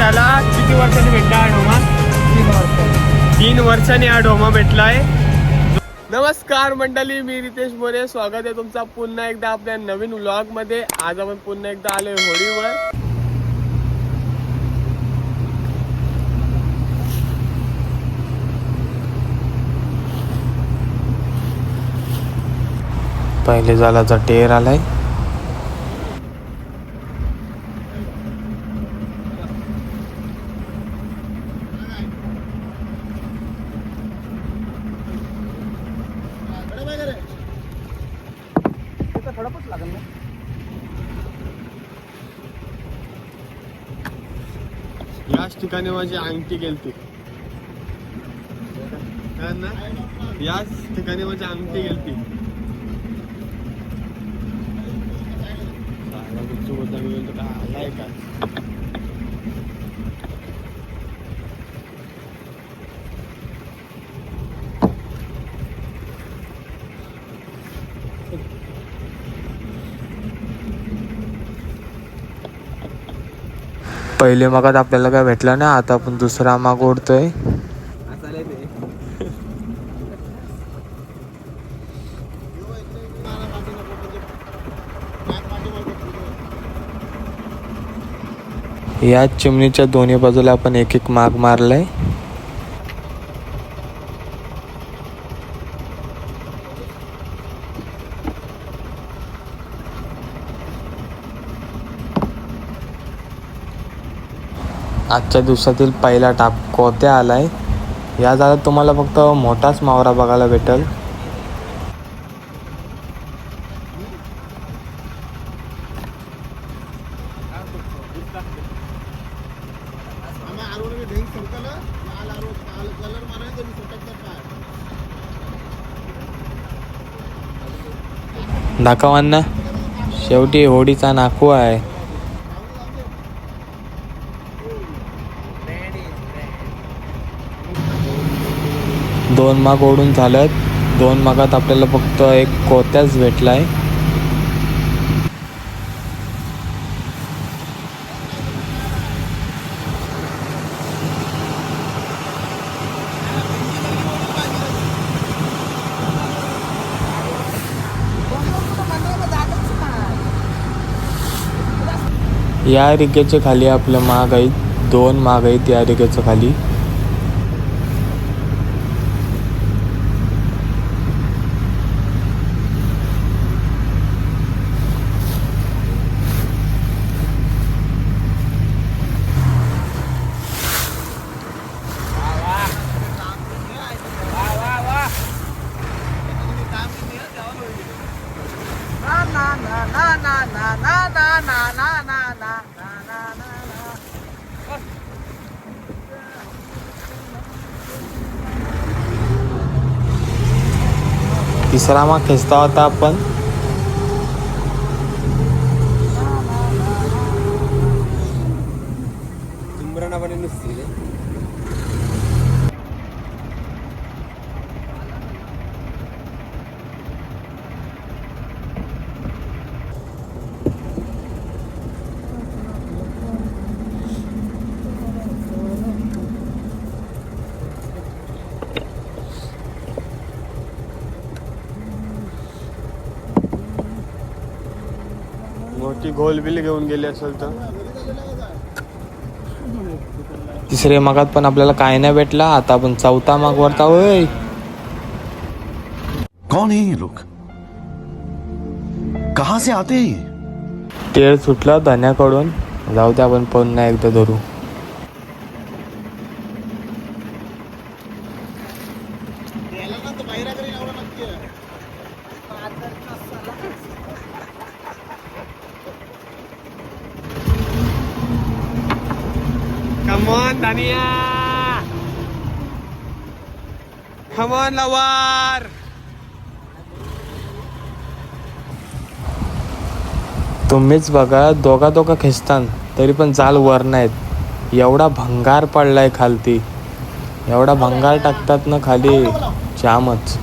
आपल्याला किती वर्षांनी भेटला हा डोमा? तीन वर्षांनी हा डोमा भेटलाय. नमस्कार मंडळी मी रितेश मोरे. स्वागत आहे तुमचा पुन्हा एकदा आपल्या नवीन व्लॉगमध्ये आज आपण पुन्हा एकदा आलोय होळीवर. पहिले जालाचा टेर आलाय. याच ठिकाणी माझी अंगठी गेलती. ना? याच ठिकाणी माझी अंगठी गेलती. साला गुच्चू बोलता काय? पहिले मगात आपल्याला काय भेटलं ना आता आपण दुसरा माग ओढतोय या चिमणीच्या दोन्ही बाजूला आपण एक एक माग मारलाय. आजच्या दिवसातील पहिला टाप कोत्या आलाय? या जागेत तुम्हाला फक्त मोठाच मावरा बघायला भेटेल. नाकावांना शेवटी होडीचा नाकू आहे. दोन माग ओढून झाल्यात. दोन मागात आपल्याला फक्त एक कोत्याच भेटला आहे या रिगेच्या खाली आपलं माग आहेत दोन माग आहेत या रिगेच्या खाली. तिसरा माग खेचता होता आपण. तुंबरानापणे नुसती रे मोठी घोल बिल घेऊन गेली असेल तर. तिसरे मागात पण आपल्याला काय नाही भेटला. आता आपण चौथा माग वरता होय कौन है ये लोग? कहां से आते हैं ये? टेर सुटला धन्याकडून. जाऊ दे आपण पुन्हा एकदा धरू. Come on, Dania! Come on, Lawar! तुम्हीच बघा दोघा दोघा खेचतान तरी पण जाल वर नाहीत एवढा भंगार पडलाय खालती एवढा भंगार टाकतात ना खाली जामच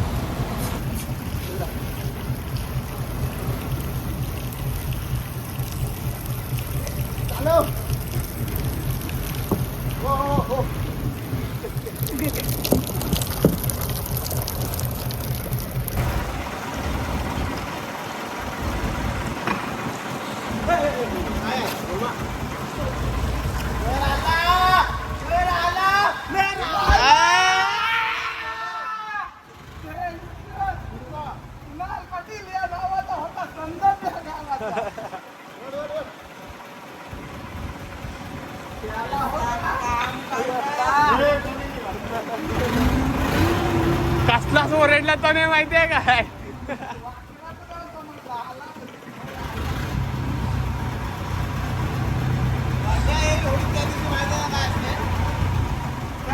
माहिती आहे काय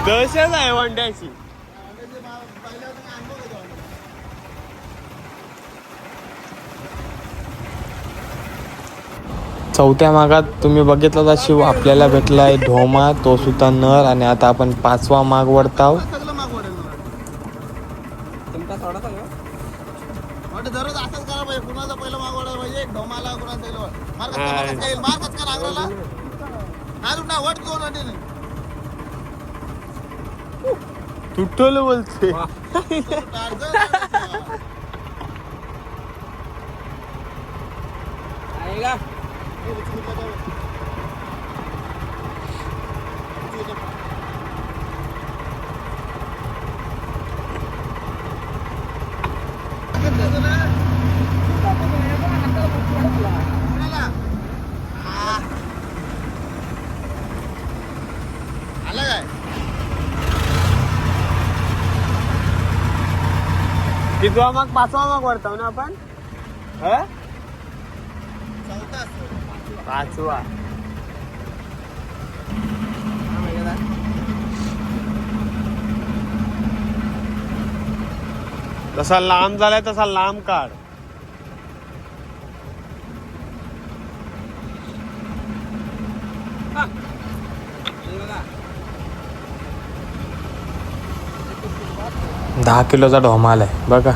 दहशत आहे वंड्याची. चौथ्या मागात तुम्ही बघितलं तर शिव आपल्याला भेटलाय ढोमा तो सुद्धा नर आणि आता आपण पाचवा माग वरताव वाटतं दररोज असंच करा पाहिजे कुणाचा पहिलं मागवडा पाहिजे एक ढोमाला कुणाचा पहिलं मार कस काय कस काय येईल मार कस काय नांगराला नाही तुटा वट दोन वाटे कितवा मग पाचवा मग वरतो ना आपण? पाचवा. जसा लांब झालाय तसा लांब काढ. दहा किलोचा ढोमाल आहे बघा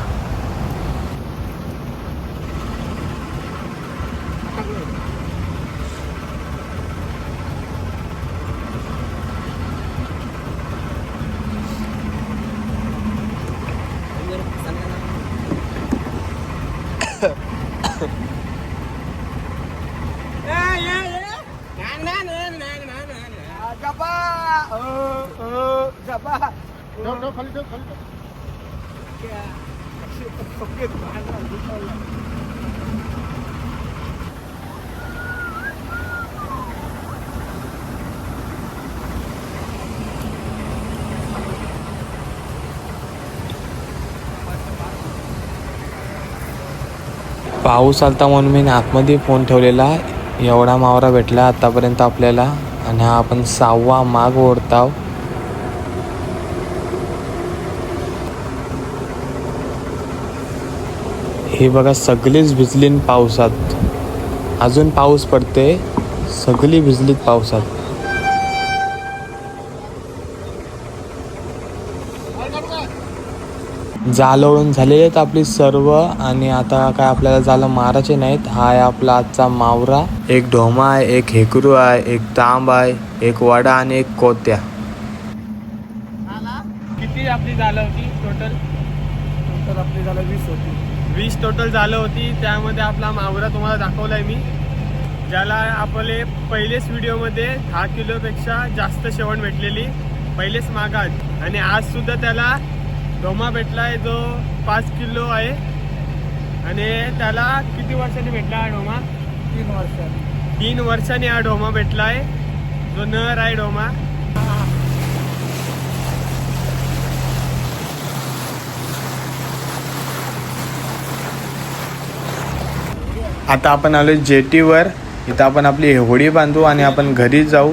ठेव, ठेव, खाली ठेव, खाली ठेव. पाऊस आलता म्हणून मी आतमध्ये फोन ठेवलेला. एवढा मावरा भेटला आतापर्यंत आपल्याला. आणि हा आपण सहावा माग ओढताव. हे बघा सगळीच भिजली न पावसात. अजून पाऊस पडते सगळी भिजलीत पावसात. जालवळून झालेले आहेत आपली सर्व आणि आता काय आपल्याला जालं मारायचे नाहीत. हा आहे आपला आजचा मावरा. एक ढोमा आहे एक हेकरू आहे एक तांब आहे एक वडा आणि एक कोत्या. किती आपली झालं होती टोटल तर आपली झालं वीस होती. वीस टोटल झालं होती त्यामध्ये आपला मावरा तुम्हाला दाखवलाय मी. ज्याला आपले पहिलेच व्हिडिओमध्ये दहा किलोपेक्षा जास्त शेवण भेटलेली पहिलेच मागात आणि आज सुद्धा त्याला डोमा भेटलाय जो पाच किलो आहे. आणि त्याला किती वर्षांनी भेटला हा डोमा? तीन वर्ष तीन वर्षांनी हा डोमा भेटलाय. जो नर आहे डोमा. आता आपण आलो जेटीवर. इथं आपण आपली होडी बांधू आणि आपण घरी जाऊ.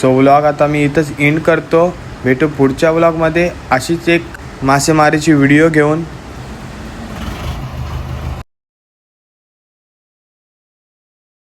सो व्लॉग आता मी इथंच एंड करतो. भेटू पुढच्या व्लॉगमध्ये अशीच एक मासेमारीची व्हिडिओ घेऊन.